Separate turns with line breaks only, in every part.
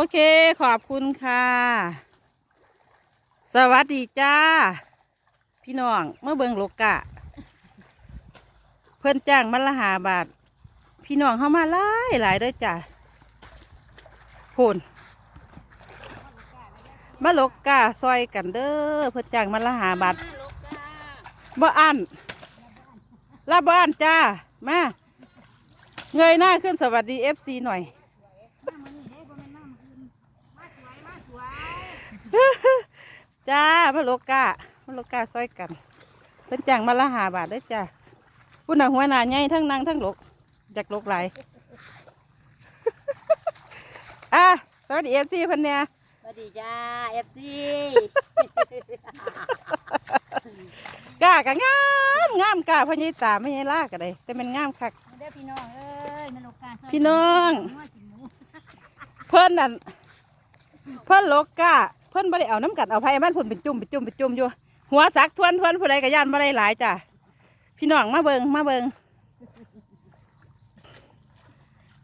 โอเค ขอบคุณค่ะ สวัสดีจ้า พี่น้องเมื่อเบิงโลกะ เพิ่อนจ้างมันละหาบาท พี่น้องเข้ามาหลายหลายด้อจ้าพูนมาโลกะซอยกันเด้อเพิ่อนจ้างมันละหาบาทบ่อันลาบ่อันจ้า มา เงยหน้าขึ้นสวัสดีเอฟซีหน่อย จ้าพะโลกาพะโลกาซอยกันเพิ่นจ้างมาละหาบาทเด้อจ้าผู้น่ะหัวหน้าใหญ่ทั้งนางทั้งหลกจากลกหลายอะสวัสดีเอฟซีเพิ่นเนี่ย
สวัสดีจ้าเอฟซี
กล้ากะงามงามกล้าพ่อใหญ่ตาพ่อใหญ่ลากก็ได้แต่มันงามคัก
มาเด้อพี่น้องเอ้ยมาลกกาซย
พี่น้อง
นัวกินหมู
เพิ่นนั่นเพิ่นโลกา เพิ่นบ่ได้เอาน้ำกัดเอาไผมันพุ่นเป็นจุ่มเป็นจุ่มเป็นจุ่มอยู่ หัวสักทวนทวนผู้ใดก็ย่านบ่ได้หลายจ้ะพี่น้องมาเบิงมาเบิง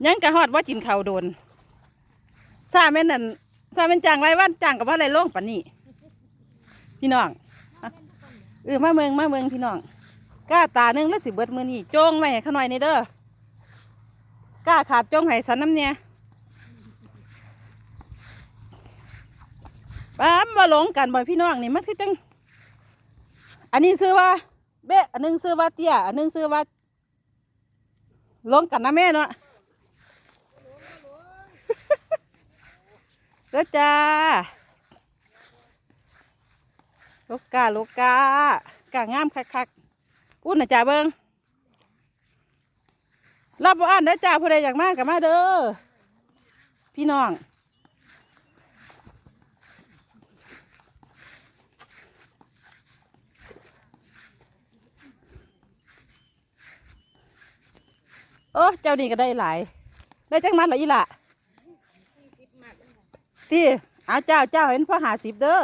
ยังกะฮอดว่ากินข้าวโดนซาแม่นนั่นซาแม่นจางรายวันจางกับว่าไรลงปานนี้พี่น้องเออมาเมืองมาเมืองพี่น้องกล้าตาหนึงแล้วสิเบิดมือนี่โจงไว้ให้เขน่อยนี่เด้อกล้าขาดจงให้สันน้ำเนี่ย ป้ามมาหลงกันบ่อยพี่น้องนี่มันคือจัง อันนี้ซื้อว่าเบะอันหนึงซื้อว่าเตี้ย อันหนึงซื้อว่าลงกันนะแม่เนาะเด้อจ้าลูกกาลูกกากางามคักๆพูดนะจ้าเบิงรับบ่อ่านเด้จ้าผู้ใดอยากมากกับมาเด้อพี่น้อง โอ้เจ้านี่ก็ได้หลาย ได้จังมัดหรออีหละที่เอาเจ้าเจ้าเห็นพ่อหาสิบเด้อ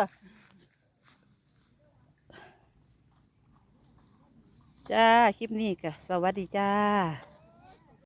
จ้า คลิปนี้ก็สวัสดีจ้า